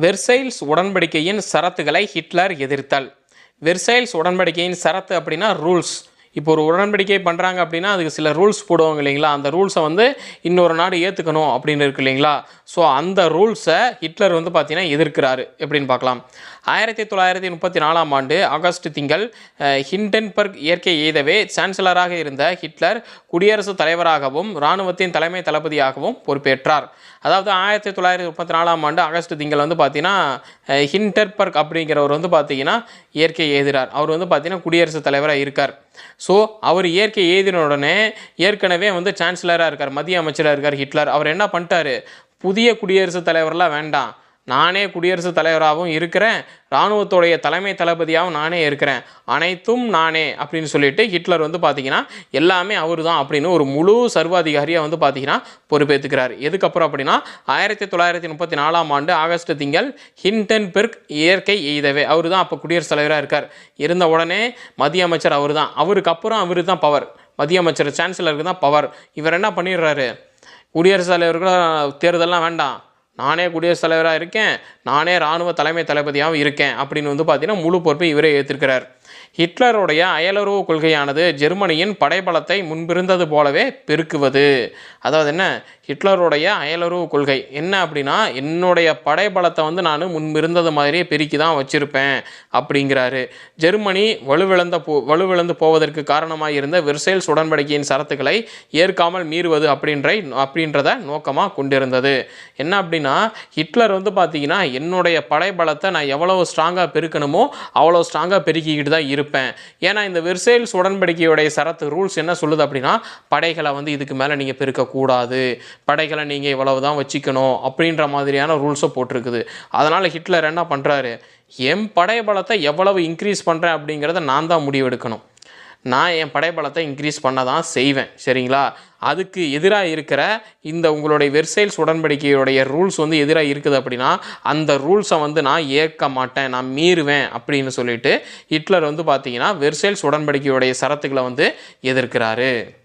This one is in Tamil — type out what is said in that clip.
வெர்சைல்ஸ் உடன்படிக்கையின் சரத்துகளை ஹிட்லர் எதிர்த்தல். வெர்சைல்ஸ் உடன்படிக்கையின் சரத்து அப்படின்னா ரூல்ஸ். இப்போ ஒரு உடன்படிக்கை பண்ணுறாங்க அப்படின்னா அதுக்கு சில ரூல்ஸ் போடுவாங்க இல்லைங்களா? அந்த ரூல்ஸை வந்து இன்னொரு நாடு ஏற்றுக்கணும் அப்படின்னு இருக்கு இல்லைங்களா? ஸோ அந்த ரூல்ஸை ஹிட்லர் வந்து பார்த்திங்கன்னா எதிர்க்கிறாரு. எப்படின்னு பார்க்கலாம் ஆயிரத்தி தொள்ளாயிரத்தி முப்பத்தி நாலாம் ஆண்டு ஆகஸ்ட் திங்கள் ஹிண்டன்பர்க் இயற்கை எய்தவே சான்சலராக இருந்த ஹிட்லர் குடியரசுத் தலைவராகவும் இராணுவத்தின் தலைமை தளபதியாகவும் பொறுப்பேற்றார். அதாவது ஆயிரத்தி தொள்ளாயிரத்தி முப்பத்தி நாலாம் ஆண்டு ஆகஸ்ட் திங்கள் வந்து பார்த்தீங்கன்னா அஹ், ஹிண்டன்பர்க் அப்படிங்கிறவர் வந்து பார்த்தீங்கன்னா இயற்கை எழுதுகிறார் அவர் வந்து பார்த்தீங்கன்னா குடியரசுத் தலைவராக இருக்கார். ஸோ அவர் இயற்கை எழுதின உடனே ஏற்கனவே வந்து சான்சலராக இருக்கார் மத்திய அமைச்சராக இருக்கார் ஹிட்லர். அவர் என்ன பண்ணிட்டாரு? புதிய குடியரசுத் தலைவர்லாம் வேண்டாம். நானே குடியரசுத் தலைவராகவும் இருக்கிறேன். இராணுவத்துடைய தலைமை தளபதியாகவும் நானே இருக்கிறேன். அனைத்தும் நானே அப்படின்னு சொல்லிட்டு ஹிட்லர் வந்து பார்த்தீங்கன்னா எல்லாமே அவர் தான் அப்படின்னு ஒரு முழு சர்வாதிகாரியாக வந்து பார்த்தீங்கன்னா பொறுப்பேற்றுக்கிறார் எதுக்கப்புறம் அப்படின்னா ஆயிரத்தி தொள்ளாயிரத்தி முப்பத்தி நாலாம் ஆண்டு ஆகஸ்ட் திங்கள் ஹிண்டன்பெர்க் இயற்கை எய்தவே. அவர் தான் அப்போ குடியரசுத் தலைவராக இருக்கார். இருந்த உடனே மத்திய அமைச்சர் அவர் தான் அவருக்கு அப்புறம் அவர் தான் பவர். மத்திய அமைச்சர் சான்சலருக்கு தான் பவர். இவர் என்ன பண்ணிடுறாரு? குடியரசுத் தலைவர்கள் தேர்தலெலாம் வேண்டாம். நானே குடியரசுத் தலைவராக இருக்கேன் நானே இராணுவ தலைமை தளபதியாகவும் இருக்கேன் அப்படின்னு வந்து பார்த்தீங்கன்னா முழு பொறுப்பை இவரே ஏற்றிருக்கிறார் ஹிட்லருடைய அயலுறவு கொள்கையானது ஜெர்மனியின் படைபலத்தை முன்பிருந்தது போலவே பெருக்குவது. அதாவது என்ன? ஹிட்லருடைய அயலுறவு கொள்கை. என்ன அப்படின்னா என்னுடைய படைபலத்தை வந்து நான் முன்பிருந்தது மாதிரியே பெருக்கி தான் வச்சுருப்பேன் அப்படிங்கிறாரு. ஜெர்மனி வலுவிழந்த போ வலுவிழந்து போவதற்கு காரணமாக இருந்த வெர்சைல்ஸ் உடன்படிக்கையின் சரத்துக்களை ஏற்காமல் மீறுவது அப்படின்ற அப்படின்றத நோக்கமாக கொண்டிருந்தது. என்ன அப்படின்னா ஹிட்லர் வந்து பார்த்தீங்கன்னா என்னுடைய படைபலத்தை நான் எவ்வளோ ஸ்ட்ராங்காக பெருக்கணுமோ அவ்வளோ ஸ்ட்ராங்காக பெருக்கிக்கிட்டு தான் தான் இருப்பேன். ஏன்னா இந்த வெர்சைல்ஸ் உடன்படிக்கையுடைய சரத்து ரூல்ஸ் என்ன சொல்லுது அப்படின்னா படைகளை வந்து இதுக்கு மேலே நீங்கள் பெருக்கக்கூடாது. படைகளை நீங்கள் இவ்வளவு தான் வச்சுக்கணும் அப்படின்ற மாதிரியான ரூல்ஸை போட்டிருக்குது. அதனால் ஹிட்லர் என்ன பண்ணுறாரு என் படைபலத்தை எவ்வளவு இன்க்ரீஸ் பண்ணுறேன் அப்படிங்கிறத நான் தான் முடிவெடுக்கணும். நான் என் படைபலத்தை இன்க்ரீஸ் பண்ண தான் செய்வேன். சரிங்களா? அதுக்கு எதிராக இருக்கிற இந்த உங்களுடைய வெர்சைல்ஸ் உடன்படிக்கையுடைய ரூல்ஸ் வந்து எதிராக இருக்குது அப்படின்னா அந்த ரூல்ஸை வந்து நான் ஏற்க மாட்டேன் நான் மீறுவேன் அப்படின்னு சொல்லிட்டு ஹிட்லர் வந்து பார்த்தீங்கன்னா வெர்சைல்ஸ் உடன்படிக்கையுடைய சரத்துக்களை வந்து எதிர்க்கிறாரு.